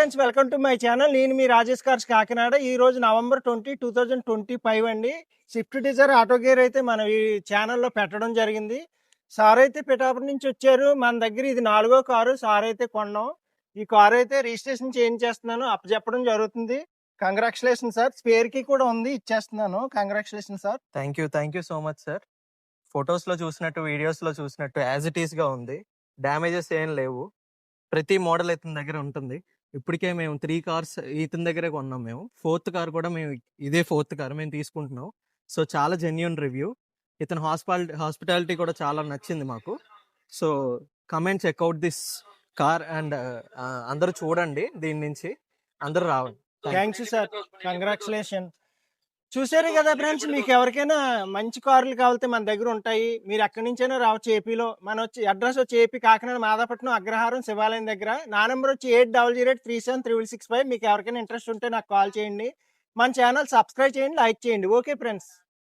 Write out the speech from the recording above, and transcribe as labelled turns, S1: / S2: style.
S1: Friends welcome to my channel. నేను మీ Rajesh cars Kakinada. ఈ రోజు November twenty two thousand twenty five అండి. స్విఫ్ట్ డిజైర్ ఆటో గేర్ అయితే మన ఈ ఛానల్లో పెట్టడం జరిగింది. సార్ అయితే పిఠాపురం నుంచి వచ్చారు. మన దగ్గర ఇది నాలుగో కారు. సార్ అయితే కొన్నాం. ఈ కారు అయితే రిజిస్ట్రేషన్ చేంజ్ చేస్తున్నాను అప్పచెప్పడం జరుగుతుంది. Congratulation sir. స్పేర్కి కూడా ఉంది. ఇచ్చేస్తున్నాను. Congratulation sir.
S2: Thank you. Thank you so much sir. ఫొటోస్లో చూసినట్టు వీడియోస్లో చూసినట్టు యాజ్ ఇట్ ఈస్గా ఉంది. డ్యామేజెస్ ఏం లేవు. ప్రతి మోడల్ అయితే దగ్గర ఉంటుంది. ఇప్పటికే మేము త్రీ కార్స్ ఇతని దగ్గరే కొన్నాం మేము. ఫోర్త్ కార్ కూడా మేము ఇదే ఫోర్త్ కార్ మేము తీసుకుంటున్నాం. సో చాలా జెన్యున్ రివ్యూ ఇతను హాస్పాలిటీ హాస్పిటాలిటీ కూడా చాలా నచ్చింది మాకు. So comment check out this car and అందరూ చూడండి దీని నుంచి. అందరూ రావండి.
S1: థ్యాంక్స్ సార్ కంగ్రాచులేషన్ చూసారు కదా ఫ్రెండ్స్ మీకు ఎవరికైనా మంచి కార్లు కావాలితే మన దగ్గర ఉంటాయి. మీరు ఎక్కడి నుంచైనా రావచ్చు ఏపీలో మన వచ్చి అడ్రస్ వచ్చి ఏపీ కాకినాడ మాదాపట్నం అగ్రహారం శివాలయం దగ్గర. నా నెంబర్ వచ్చి eight double zero eight three seven triple six five. మీకు ఎవరికైనా ఇంట్రెస్ట్ ఉంటే నాకు కాల్ చేయండి. మన ఛానల్ సబ్స్క్రైబ్ చేయండి లైక్ చేయండి. Okay friends.